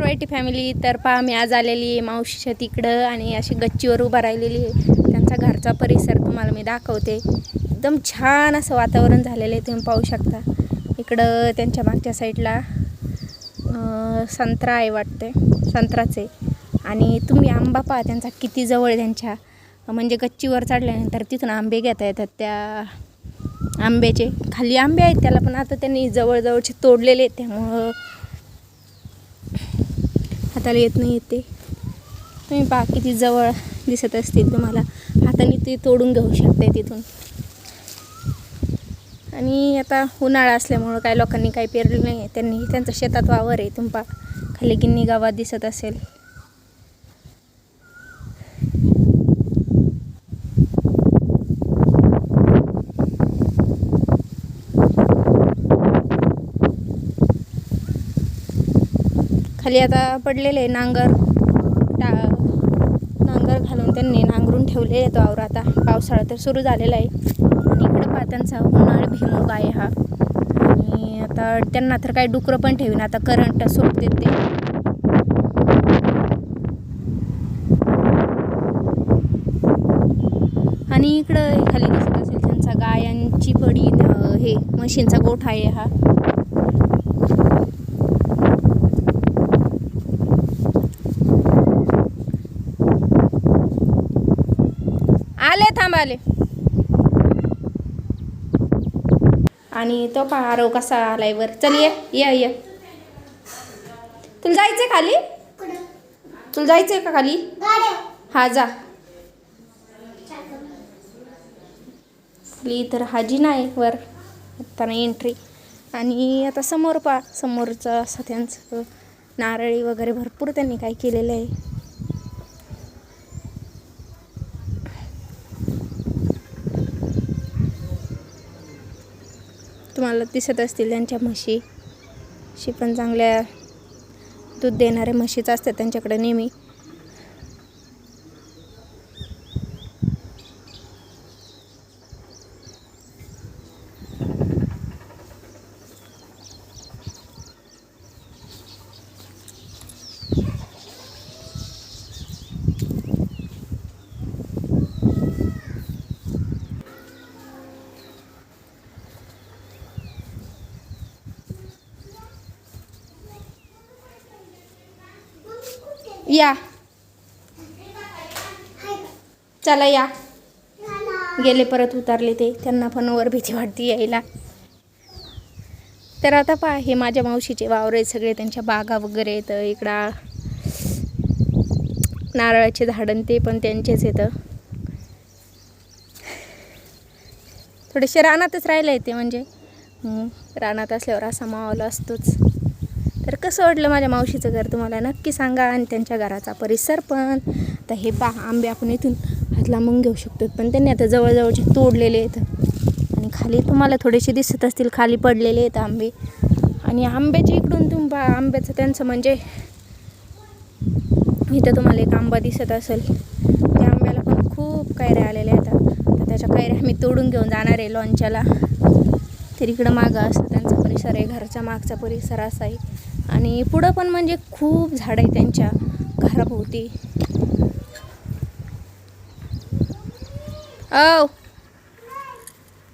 YT family तर पहा मी आज आलेली आहे मावशीच्या तिकडं आणि अशी गच्चीवर उभा राहिलेली आहे. त्यांचा घरचा परिसर तुम्हाला मी दाखवते. एकदम छान असं वातावरण झालेलं आहे तुम्ही पाहू शकता. इकडं त्यांच्या मागच्या साईडला संत्रा आहे वाटते संत्राचे आणि तुम्ही आंबा पहा त्यांचा किती जवळ आहे त्यांच्या. म्हणजे गच्चीवर चढल्यानंतर तिथून आंबे घेता येतात त्या आंब्याचे. खाली आंबे आहेत त्याला पण आता त्यांनी जवळजवळचे तोडलेले आहेत त्यामुळं हाताला येत नाही येते. तुम्ही पहा किती जवळ दिसत असतील तुम्हाला. हाताने ते तोडून घेऊ शकते तिथून. आणि आता उन्हाळा असल्यामुळं काही लोकांनी काही पेरलं नाही आहे. त्यांनी त्यांचं शेतात वावर आहे. तुम्ही पहा खाली गिन्नी गावात दिसत असेल. खाली आता पडलेले आहे नांगर. टा नांगर घालून त्यांनी नांगरून ठेवलेले तो आवर आता. पावसाळा तर सुरू झालेला आहे. आणि इकडं पहा त्यांचा उन्हाळी भिमुग आहे हा. आणि आता त्यांना तर काही डुकरं पण ठेवीन आता करंट सोडते ते. आणि इकडं खाली दिसत असेल त्यांचा गायांची पडी हे म्हशींचा गोठा आहे हा. आले थांब आले. आणि तो पहा आरव कसा आलाय वर. चल ये ये ये. तुला जायचंय खाली? तुला जायचंय का खाली? हा जा. खाली तर हाजी नाही वर. आता एंट्री आणि आता समोर पा समोरचं असं त्यांचं नारळी वगैरे भरपूर त्यांनी काय केलेलं आहे. तुम्हाला दिसत असतील त्यांच्या म्हशी. शी पण चांगल्या दूध देणाऱ्या म्हशीच असतात त्यांच्याकडे नेहमी. या. चला या. गेले परत उतरले ते. त्यांना पण वर भीती वाटते यायला. तर आता पहा हे माझ्या मावशीचे वावर आहेत सगळे. त्यांच्या बागा वगैरे येतं इकडं नारळाचे झाडं ते पण त्यांचेच येतं थोडेसे रानातच राहिले ते म्हणजे. रानात असल्यावर असा मावला असतोच. तर कसं वाटलं माझ्या मावशीचं घर तुम्हाला? नक्की सांगा आणि त्यांच्या घराचा परिसर पण. तर हे पा आंबे आपण इथून हात लांबून घेऊ शकतो पण त्यांनी आता जवळजवळचे तोडलेले आहेत. आणि खाली तुम्हाला थोडेसे दिसत असतील खाली पडलेले आहेत आंबे. आणि आंब्याच्या इकडून तुम्ही पहा आंब्याचं त्यांचं म्हणजे इथं तुम्हाला एक आंबा दिसत असेल. त्या आंब्याला पण खूप कैऱ्या आलेल्या आहेत. तर त्याच्या कैऱ्या आम्ही तोडून घेऊन जाणार आहे लॉन्चाला तर इकडं मागं असं त्यांचा परिसर आहे घरच्या मागचा परिसर असा आहे. आणि पुढं पण म्हणजे खूप झाडं आहे त्यांच्या घराभोवती. औ.